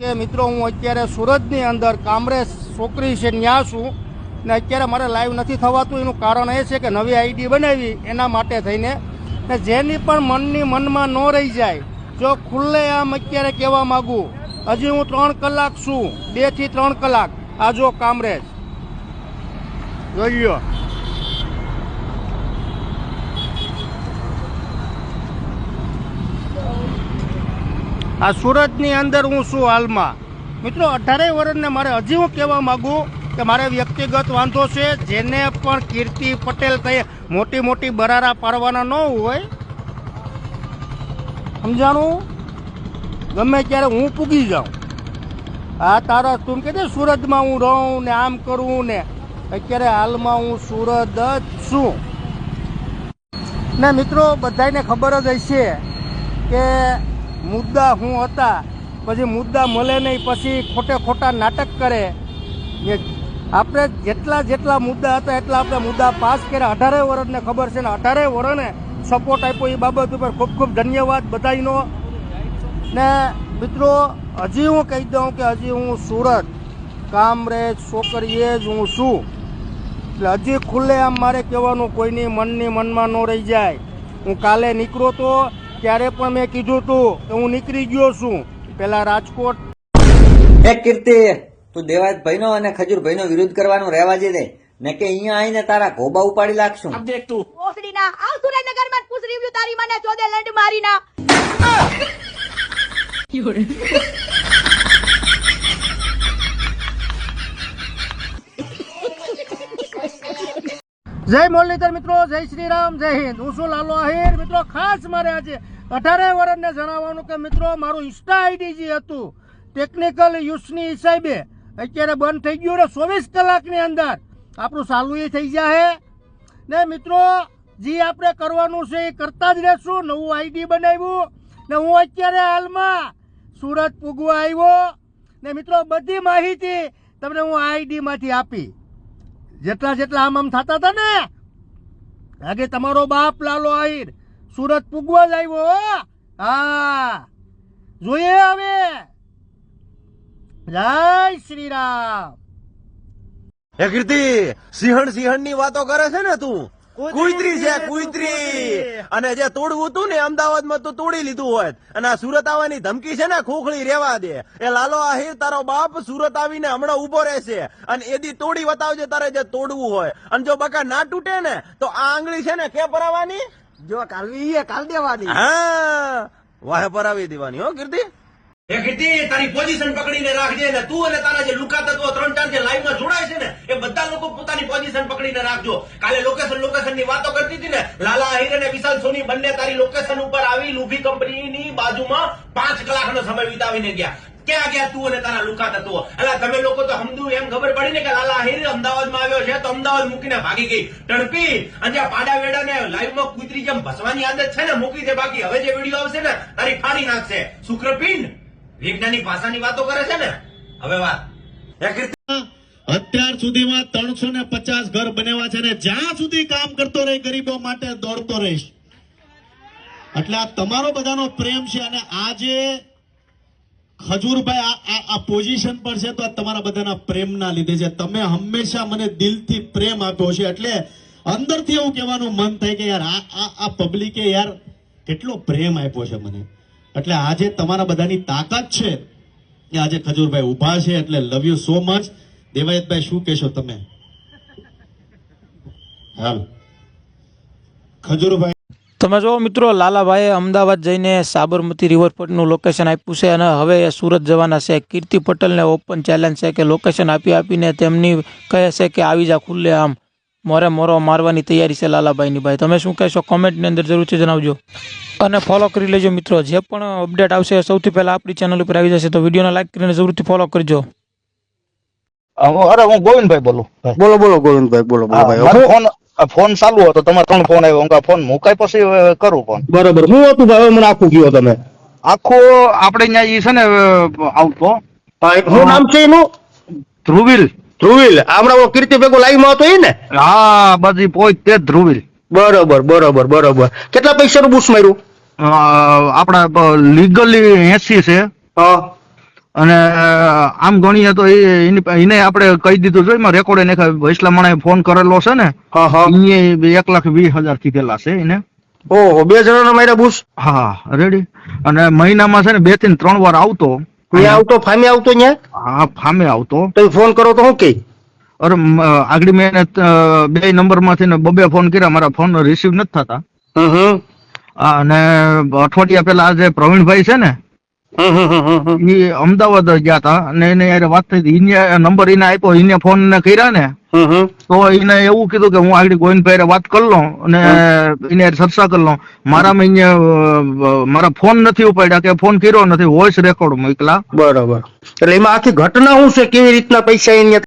કે મિત્રો, હું અત્યારે સુરતની અંદર કામરેજ છોકરી છે ત્યાં છું ને અત્યારે મારે લાઈવ નથી થવાતું. એનું કારણ એ છે કે નવી આઈડી બનાવી એના માટે થઈને. ને જેની પણ મનની મનમાં ન રહી જાય, જો ખુલ્લે આમ અત્યારે કહેવા માગું, હજી હું ત્રણ કલાક છું બેથી ત્રણ કલાક, આ જો કામરેજ. જોઈ લ્યો આ સુરતની અંદર હું છું હાલમાં. મિત્રો, અઢારેય વર્ષને મારે હજી હું કહેવા માગું કે મારે વ્યક્તિગત વાંધો છે, જેને પણ કીર્તિ પટેલ કહે મોટી મોટી બરારા પાડવાના ન હોય. સમજાણું? ગમે ત્યારે હું પૂગી જાઉં. આ તારા તું કે સુરતમાં હું રહું ને આમ કરું ને, અત્યારે હાલમાં હું સુરત જ છું. ને મિત્રો બધાને ખબર જ હશે કે મુદ્દા હું હતા, પછી મુદ્દા મળે નહીં, પછી ખોટે ખોટા નાટક કરે. આપણે જેટલા જેટલા મુદ્દા હતા, એટલા આપણે મુદ્દા પાસ કર્યા. અઢારે વર્ષને ખબર છે ને, અઢારે વર્ષને સપોર્ટ આપ્યો એ બાબત ઉપર ખૂબ ખૂબ ધન્યવાદ બધાનો ને મિત્રો, હજી હું કહી દઉં કે હજી હું સુરત, કામરેજ છોકરીએ જ હું છું. એટલે હજી ખુલ્લે આમ મારે કહેવાનું કોઈની મનની મનમાં ન રહી જાય. હું કાલે નીકળો તો ત્યારે પણ મેં કીધું હતું કે હું નીકળી ગયો છું. પેલા રાજકોટ. એ કીર્તિ તું દેવાજ ભાઈનો અને ખજૂર ભાઈનો વિરોધ કરવાનું રહેવા દે. ને કે અહીંયા આવીને તારા ગોબા ઉપાડી લાગશું. ઓસડીના આવ સુરેન્દ્રનગરમાં પૂછ રિવ્યુ તારી મને ચોદે લંડ મારીના. જય મોરલીધર મિત્રો જય શ્રી રામ જય હિન્દ. હું છું લાલો આહિર. મિત્રો ખાસ મારે આજે અઢારે વર્ષને જણાવવાનું કે મિત્રો, મારું ઇન્સ્ટા આઈડી જે હતું ટેકનિકલ યુસની હિસાબે અત્યારે બંધ થઈ ગયું ને ચોવીસ કલાકની અંદર. આપણું ચાલુ એ થઈ જાય ને મિત્રો, જે આપણે કરવાનું છે એ કરતા જ રહેશું. નવું આઈડી બનાવ્યું ને હું અત્યારે હાલમાં સુરત પૂગવા આવ્યો. ને મિત્રો, બધી માહિતી તમને હું આઈડીમાંથી આપી. જેટલા જેટલા આમ આમ થતા હતા ને, આગે તમારો બાપ લાલો આહીર. સુરત પૂગવા જ આવ્યો હા. જોઈએ હવે. જય શ્રી રામ હે કીર્તિ સિંહણ સિંહણની વાતો કરે છે ને તું? કુતરી છે કુતરી. અને જે તોડવું તું ને અમદાવાદમાં તો તોડી લીધું હોત અને આ સુરત આવવાની ધમકી છે ને ખોખળી રેવા દે. એ લાલો આહિર તારો બાપ સુરત આવીને હમણાં ઊભો રહેશે. અને એદી તોડી બતાવજે તારે જે તોડવું હોય. અને જો બકા ના તૂટે ને તો આ આંગળી છે ને કે પરાવાની જો કાલવી એ કાલ દેવાની. હા વાહે પરાવી દેવાની હો કીર્તિ. એ કીર્તિ તારી પોઝિશન પકડીને રાખજે ને તું અને તારા જે લુકા તત્વો ત્રણ ચાર જે લાઈવમાં જોડાય છે ને એ બધા લોકો પોતાની પોઝિશન પકડીને રાખજો. કાલે લોકેશન લોકેશનની વાતો કરતી હતી ને લાલા અહીર અને વિશાલ સોની બંને તારી લોકેશન ઉપર આવી લુભી કંપનીની બાજુમાં પાંચ કલાકનો સમય વિતાવીને ગયા. ક્યાં ગયા તું અને તારા લુકા તત્વો એટલે તમે લોકો તો સમજુ એમ ખબર પડી ને કે લાલા આહિર અમદાવાદમાં આવ્યો છે, તો અમદાવાદ મૂકીને ભાગી ગઈ. ટણપી અને આ પાડા વેડાને લાઈવમાં કૂતરી જેમ ભસવાની આદત છે ને, મૂકી દે બાકી. હવે જે વીડિયો આવશે ને, તારી ફાડી નાખશે. શુક્રપિંડ વૈજ્ઞાનિક ભાષાની વાતો કરે છે ને? હવે વાત. અત્યાર સુધીમાં ત્રણસો ને પચાસ ઘર બનેવા છે ને, જ્યાં સુધી કામ કરતો રહે, ગરીબો માટે દોડતો રહીશ. એટલે આ તમારો બધાનો પ્રેમ છે અને આજે ખજૂરભાઈ આ પોઝિશન પર છે તો તમારા બધાના પ્રેમના લીધે છે. તમે હંમેશા મને દિલથી પ્રેમ આપ્યો છે એટલે અંદરથી એવું કહેવાનું મન થાય કે યાર, આ પબ્લિકે યાર કેટલો પ્રેમ આપ્યો છે મને. એટલે આજે તમારા બધાની તાકાત છે કે આજે ખજૂરભાઈ ઊભા છે એટલે love you so much Devayatbhai, શું કહેશો તમે? હાલ. ખજૂરભાઈ તમે જો મિત્રો લાલાભાઈએ અમદાવાદ જઈને સાબરમતી રિવરફ્રન્ટનું લોકેશન આપ્યું છે અને હવે એ સુરત જવાના છે. કીર્તિ પટેલને ઓપન ચેલેન્જ છે કે લોકેશન આપી આપીને તેમની કહે છે કે આવી જા ખુલ્લે આમ. મોરે મોરો મારવાની તૈયારી છે લાલાભાઈની ભાઈ. તમે શું કહેશો? કોમેન્ટની અંદર જરૂરથી જણાવજો. અને ફોલો કરી લેજો મિત્રો. જે પણ અપડેટ આવશે સૌથી પહેલાં આપણી ચેનલ ઉપર આવી જશે. તો વિડીયોને લાઈક કરીને જરૂરથી ફોલો કરજો. અરે હું ગોવિંદભાઈ બોલું. બોલો બોલો ગોવિંદભાઈ બોલો બોલો ભાઈ. ફોન ચાલુ હતો તમારે ત્રણ ફોન આવ્યો. હું ફોન મુકાય પછી કરું ફોન. બરોબર. હું હતું ભાઈ? મને આખું ગયો તમે? આખો આપણે ત્યાં ઈ છે ને આવતો. શું નામ છે એનું? ધ્રુવિલ. ધ્રુવિલ. હમણાં કીર્તિ ભેગો લાઈવમાં હતો એ ને? હા બધી પોઈ તે ધ્રુવિલ. બરોબર બરોબર બરોબર. કેટલા પૈસાનું બુશ માર્યું? અ, આપણા લીગલી એસી છે. હા. અને આમ ગણીએ તો એ એને આપણે કહી દીધું છે એમાં રેકોર્ડ એને વૈસલા માણે ફોન કરેલો છે ને હા હા. એક લાખ વીસ હજાર કીધેલા છે એને. ઓહો બે જણાના માર્યા બુશ હા રેડી અને મહિનામાં છે ને બેથી ત્રણ વાર આવતો. આવતો ફામે આવતો હા ફામે આવતો. તો ફોન કરો તો શું કે? અરે આગળ મેં બે નંબરમાંથી ને બબે ફોન કર્યા મારા ફોન રિસીવ નથી થતા. અને અઠવાડિયા પેલા આજે જે પ્રવીણભાઈ છે ને એ અમદાવાદ ગયા હતા અને એને યાર વાત થઈ એને નંબર એને આપ્યો. એને ફોન ને કર્યા ને. તો એને એવું કીધું કે હું આગળ ગોવિંદભાઈ વાત કરી લઉં અને એને સરસા ચર્ચા કરી લઉં. મારામાં અહીંયા મારા ફોન નથી ઉપાડ્યા કે ફોન કર્યો નથી. વોઇસ રેકોર્ડ મોકલા બરાબર. એટલે એમાં આખી ઘટના શું છે? કેવી રીતના પૈસા અહીંયા